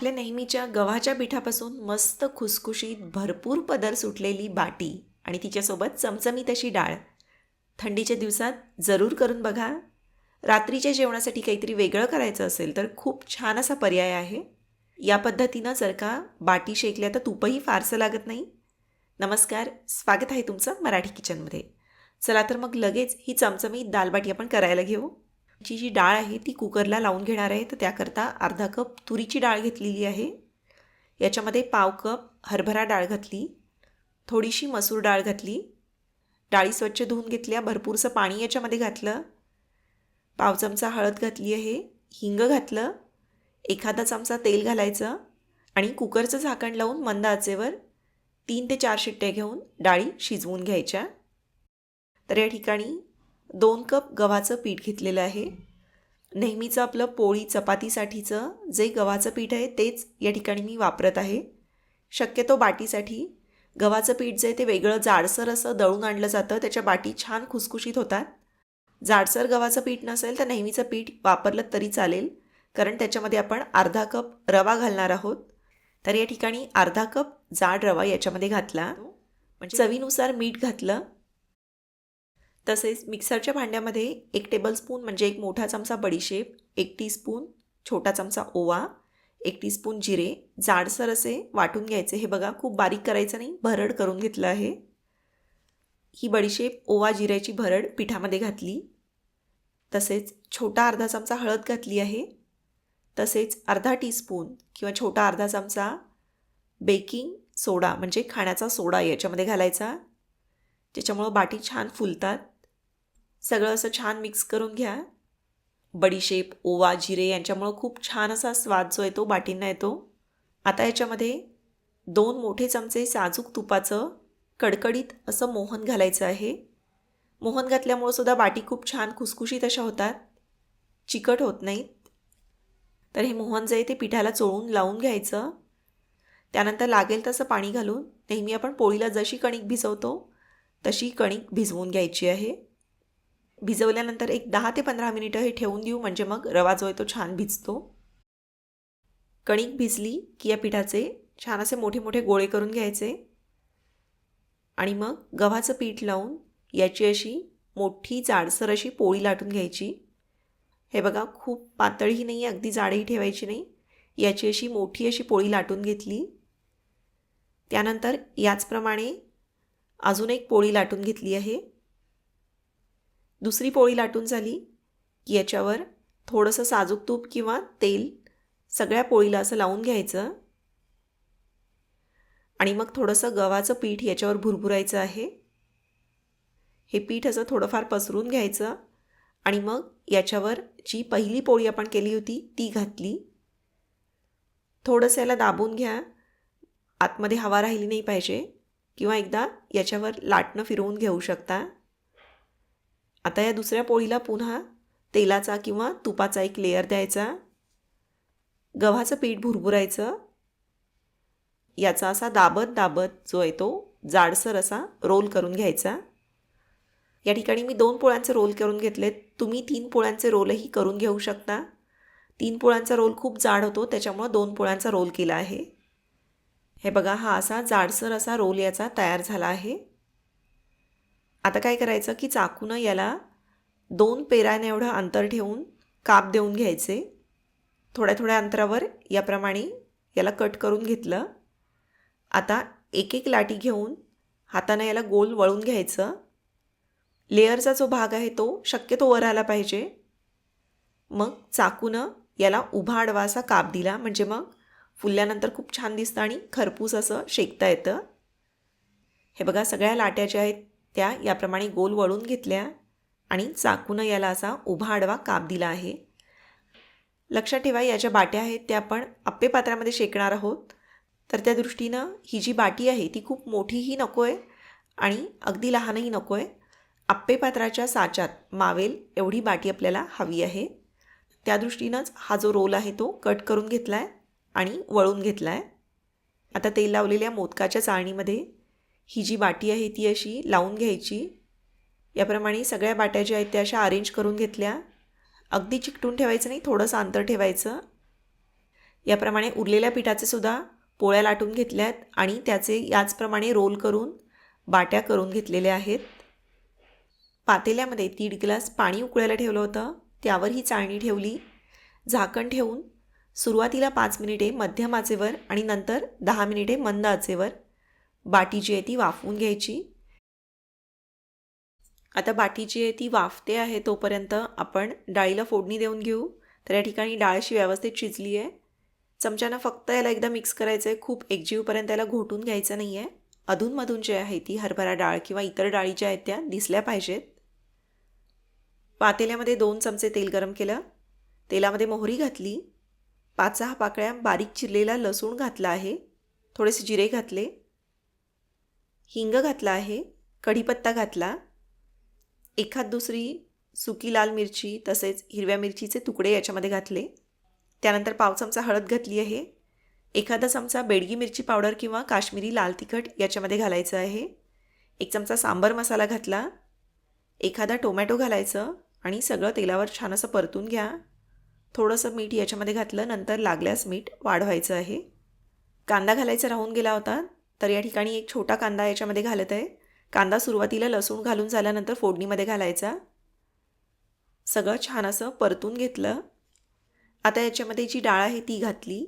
आपल्या नेहमीच्या गव्हाच्या पिठापासून मस्त खुसखुशीत भरपूर पदर सुटलेली बाटी आणि तिच्यासोबत चमचमीत अशी डाळ. थंडीच्या दिवसात जरूर करून बघा. रात्रीच्या जेवणासाठी काहीतरी वेगळं करायचं असेल तर खूप छान असा पर्याय आहे. या पद्धतीनं जर का बाटी शेकल्या तर तुपही फारसं लागत नाही. नमस्कार स्वागत आहे तुमचं मराठी किचनमध्ये. चला तर मग लगेच ही चमचमीत दालबाटी आपण करायला घेऊ. ची जी डाळ आहे ती कुकरला लावून घेणार आहे. तर त्याकरता अर्धा कप तुरीची डाळ घेतलेली आहे. याच्यामध्ये पाव कप हरभरा डाळ घातली. थोडीशी मसूर डाळ घातली. डाळी स्वच्छ धुवून घेतल्या. भरपूरसं पाणी याच्यामध्ये घातलं. पाव चमचा हळद घातली आहे. हिंग घातलं. एखादा चमचा तेल घालायचं आणि कुकरचं झाकण लावून मंद आचेवर तीन ते चार शिट्ट्या घेऊन डाळी शिजवून घ्यायच्या. तर या ठिकाणी दोन कप गव्हाचं पीठ घेतलेलं आहे. नेहमीचं आपलं पोळी चपातीसाठीचं जे गव्हाचं पीठ आहे तेच या ठिकाणी मी वापरत आहे. शक्यतो बाटीसाठी. गव्हाचं पीठ जे आहे ते वेगळं जाडसर असं दळून आणलं जातं त्याच्या बाटी छान खुसखुशीत होतात. जाडसर गव्हाचं पीठ नसेल तर नेहमीचं पीठ वापरलं तरी चालेल कारण त्याच्यामध्ये आपण अर्धा कप रवा घालणार आहोत. तर या ठिकाणी अर्धा कप जाड रवा याच्यामध्ये घातला. म्हणजे चवीनुसार मीठ घातलं. तसेच मिक्सरच्या भांड्यामध्ये एक टेबलस्पून म्हणजे एक मोठा चमचा बडीशेप एक टीस्पून छोटा चमचा ओवा एक टीस्पून जिरे जाडसर असे वाटून घ्यायचे. हे बघा खूप बारीक करायचं नाही भरड करून घेतलं आहे. ही बडीशेप ओवा जिऱ्याची भरड पिठामध्ये घातली. तसेच छोटा अर्धा चमचा हळद घातली आहे. तसेच अर्धा टीस्पून किंवा छोटा अर्धा चमचा बेकिंग सोडा म्हणजे खाण्याचा सोडा याच्यामध्ये घालायचा. ज्याच्यामुळं बाटी छान फुलतात. सगळं असं छान मिक्स करून घ्या. बडीशेप ओवा जिरे यांच्यामुळं खूप छान असा स्वाद जो येतो बाटींना येतो. आता याच्यामध्ये दोन मोठे चमचे साजूक तुपाचं कडकडीत असं मोहन घालायचं आहे. मोहन घातल्यामुळं सुद्धा बाटी खूप छान खुसखुशीत अशा होतात. चिकट होत नाहीत. तर हे मोहन जे आहे ते पिठाला चोळून लावून घ्यायचं. त्यानंतर लागेल तसं पाणी घालून नेहमी आपण पोळीला जशी कणिक भिजवतो तशी कणिक भिजवून घ्यायची आहे. भिजवल्यानंतर एक दहा ते पंधरा मिनिटं हे ठेवून देऊ म्हणजे मग रवा जो आहे तो छान भिजतो. कणिक भिजली की या पिठाचे छान असे मोठे मोठे गोळे करून घ्यायचे. आणि मग गव्हाचं पीठ लावून याची अशी मोठी जाडसर अशी पोळी लाटून घ्यायची. हे बघा खूप पातळही नाही अगदी जाडही ठेवायची नाही. याची अशी मोठी अशी पोळी लाटून घेतली. त्यानंतर याचप्रमाणे अजून एक पोळी लाटून घेतली आहे. दुसरी पोळी लाटून झाली की याच्यावर थोडंसं साजूक तूप किंवा तेल सगळ्या पोळीला असं लावून घ्यायचं. आणि मग थोडंसं गव्हाचं पीठ याच्यावर भुरभुरायचं आहे. हे पीठ असं थोडंफार पसरून घ्यायचं आणि मग याच्यावर जी पहिली पोळी आपण केली होती ती घातली. थोडंसं याला दाबून घ्या. आतमध्ये हवा राहिली नाही पाहिजे किंवा एकदा याच्यावर लाटणं फिरवून घेऊ शकता. आता या दुसऱ्या पोळीला पुन्हा तेलाचा किंवा तुपाचा एक लेअर द्यायचा. गव्हाचं पीठ भुरभुरायचं. याचा असा दाबत दाबत जो आहे तो जाडसर असा रोल करून घ्यायचा. या ठिकाणी मी दोन पोळ्यांचे रोल करून घेतलेत. तुम्ही तीन पोळ्यांचे रोलही करून घेऊ शकता. तीन पोळ्यांचा रोल खूप जाड होतो त्याच्यामुळं दोन पोळ्यांचा रोल केला आहे. हे बघा हा असा जाडसर असा रोल याचा तयार झाला आहे. आता काय करायचं की चाकूनं याला दोन पेराने एवढं अंतर ठेवून काप देऊन घ्यायचे. थोड्या थोड्या अंतरावर याप्रमाणे याला कट करून घेतलं. आता एक एक लाटी घेऊन हातानं याला गोल वळून घ्यायचं. लेअरचा जो भाग आहे तो शक्यतो वर आला पाहिजे. मग चाकूनं याला उभा आडवा असा काप दिला. म्हणजे मग फुलल्यानंतर खूप छान दिसतं आणि खरपूस असं शेकता येतं. हे बघा सगळ्या लाट्या ज्या आहेत त्या याप्रमाणे गोल वळून घेतल्या आणि चाकूनं याला असा उभा आडवा काप दिला आहे. लक्षात ठेवा या ज्या बाट्या आहेत त्या आपण आप्पे पात्रामध्ये शेकणार आहोत. तर त्या दृष्टीनं ही जी बाटी आहे ती खूप मोठीही नको आहे आणि अगदी लहानही नको आहे आप्पे पात्राच्या साच्यात मावेल एवढी बाटी आपल्याला हवी आहे. त्या दृष्टीनंच हा जो रोल आहे तो कट करून घेतला आहे आणि वळून घेतला आहे आता तेल लावलेल्या मोदकाच्या चाळणीमध्ये ही जी बाटी आहे ती अशी लावून घ्यायची. याप्रमाणे सगळ्या बाट्या ज्या आहेत त्या अशा अरेंज करून घेतल्या. अगदी चिकटून ठेवायचं नाही थोडंसं अंतर ठेवायचं. याप्रमाणे उरलेल्या पिठाचे सुद्धा पोळ्या लाटून घेतल्यात आणि त्याचे याचप्रमाणे रोल करून बाट्या करून घेतलेल्या आहेत. पातेल्यामध्ये दीड ग्लास पाणी उकळायला ठेवलं होतं. त्यावर ही चाळणी ठेवली. झाकण ठेवून सुरुवातीला पाच मिनिटे मध्यम आचेवर आणि नंतर दहा मिनिटे मंद आचेवर बाटी जी आहे ती वाफवून घ्यायची. आता बाटी जी आहे ती वाफते आहे तोपर्यंत आपण डाळीला फोडणी देऊन घेऊ. तर या ठिकाणी डाळ अशी व्यवस्थित शिजली आहे. चमच्यानं फक्त याला एकदा मिक्स करायचं आहे खूप एकजीवपर्यंत याला घोटून घ्यायचं नाही आहे अधूनमधून जे आहे ती हरभरा डाळ किंवा इतर डाळी ज्या आहेत त्या दिसल्या पाहिजेत. पातेल्यामध्ये दोन चमचे तेल गरम केलं. तेलामध्ये मोहरी घातली. पाच सहा पाकळ्या बारीक चिरलेला लसूण घातला आहे. थोडेसे जिरे घातले. हिंग घातला आहे कढीपत्ता घातला एखाद दुसरी सुकी लाल मिरची तसेच हिरव्या मिरचीचे तुकडे याच्यामध्ये घातले. त्यानंतर पाव चमचा हळद घातली आहे एखादा चमचा बेडगी मिरची पावडर किंवा काश्मीरी लाल तिखट याच्यामध्ये घालायचं आहे एक चमचा सांबर मसाला घातला एखादा टोमॅटो घालायचं आणि सगळं तेलावर छान असं परतून घ्या. थोडंसं मीठ याच्यामध्ये घातलं नंतर लागल्यास मीठ वाढवायचं आहे. कांदा घालायचा राहून गेला होता तर या ठिकाणी एक छोटा कांदा याच्यामध्ये घालत आहे. कांदा सुरुवातीला लसूण घालून झाल्यानंतर फोडणीमध्ये घालायचा. सगळं छान असं परतून घेतलं. आता याच्यामध्ये जी डाळ आहे ती घातली.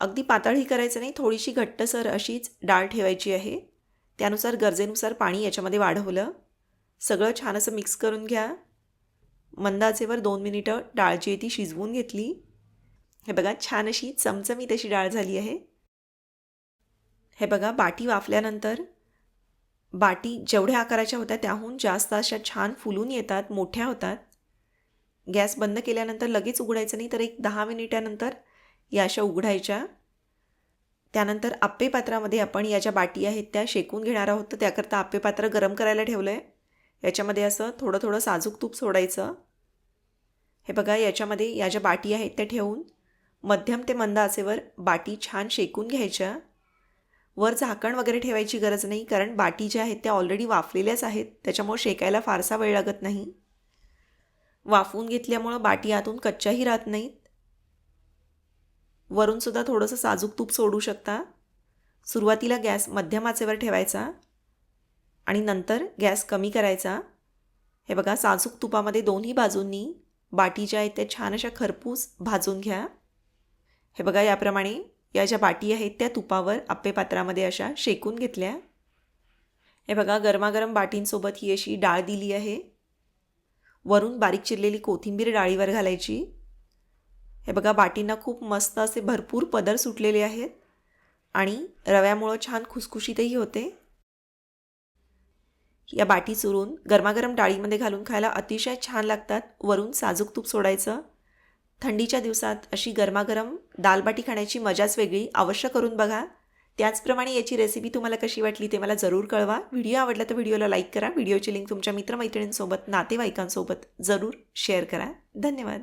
अगदी पातळही करायचं नाही थोडीशी घट्टसर अशीच डाळ ठेवायची आहे. त्यानुसार गरजेनुसार पाणी याच्यामध्ये वाढवलं. सगळं छान असं मिक्स करून घ्या. मंदाचेवर दोन मिनिटं डाळ जी आहे ती शिजवून घेतली. हे बघा छान अशी चमचमीत अशी डाळ झाली आहे. हे बघा बाटी वाफल्यानंतर बाटी जेवढ्या आकाराच्या होत्या त्याहून जास्त अशा छान फुलून येतात मोठ्या होतात. गॅस बंद केल्यानंतर लगेच उघडायचं नाही तर एक दहा मिनिटानंतर या अशा उघडायच्या. त्यानंतर आप्पे पात्रामध्ये आपण या ज्या बाटी आहेत त्या शेकून घेणार आहोत. तर त्याकरता आप्पे पात्र गरम करायला ठेवलं आहे याच्यामध्ये असं थोडं थोडं साजूक तूप सोडायचं. हे बघा याच्यामध्ये या ज्या बाटी आहेत त्या ठेवून मध्यम ते मंद आचेवर बाटी छान शेकून घ्यायच्या. वर झाकण वगैरे ठेवायची गरज नाही कारण बाटी ज्या आहेत त्या ऑलरेडी वाफलेल्याच आहेत. त्याच्यामुळे शेकायला फारसा वेळ लागत नाही. वाफवून घेतल्यामुळं बाटी आतून कच्च्याही राहत नाहीत. वरूनसुद्धा थोडंसं साजूक तूप सोडू शकता. सुरुवातीला गॅस मध्यम आचेवर ठेवायचा आणि नंतर गॅस कमी करायचा. हे बघा साजूक तुपामध्ये दोन्ही बाजूंनी बाटी ज्या आहेत त्या छान अशा खरपूस भाजून घ्या. हे बघा याप्रमाणे या ज्या बाटी आहेत त्या तुपावर आप्पे पात्रामध्ये अशा शेकून घेतल्या. हे बघा गरमागरम बाटींसोबत ही अशी डाळ दिली आहे. वरून बारीक चिरलेली कोथिंबीर डाळीवर घालायची. हे बघा बाटींना खूप मस्त असे भरपूर पदर सुटलेले आहेत आणि रव्यामुळं छान खुसखुशीतही होते. या बाटी चुरून गरमागरम डाळीमध्ये घालून खायला अतिशय छान लागतात. वरून साजूक तूप सोडायचं. थंडीच्या दिवसात अशी गरमागरम दालबाटी खाण्याची मजाच वेगळी. अवश्य करून बघा. त्याचप्रमाणे याची रेसिपी तुम्हाला कशी वाटली ते मला जरूर कळवा. व्हिडिओ आवडला तर व्हिडिओला लाईक करा. व्हिडिओची लिंक तुमच्या मित्रमैत्रिणींसोबत नातेवाईकांसोबत जरूर शेअर करा. धन्यवाद.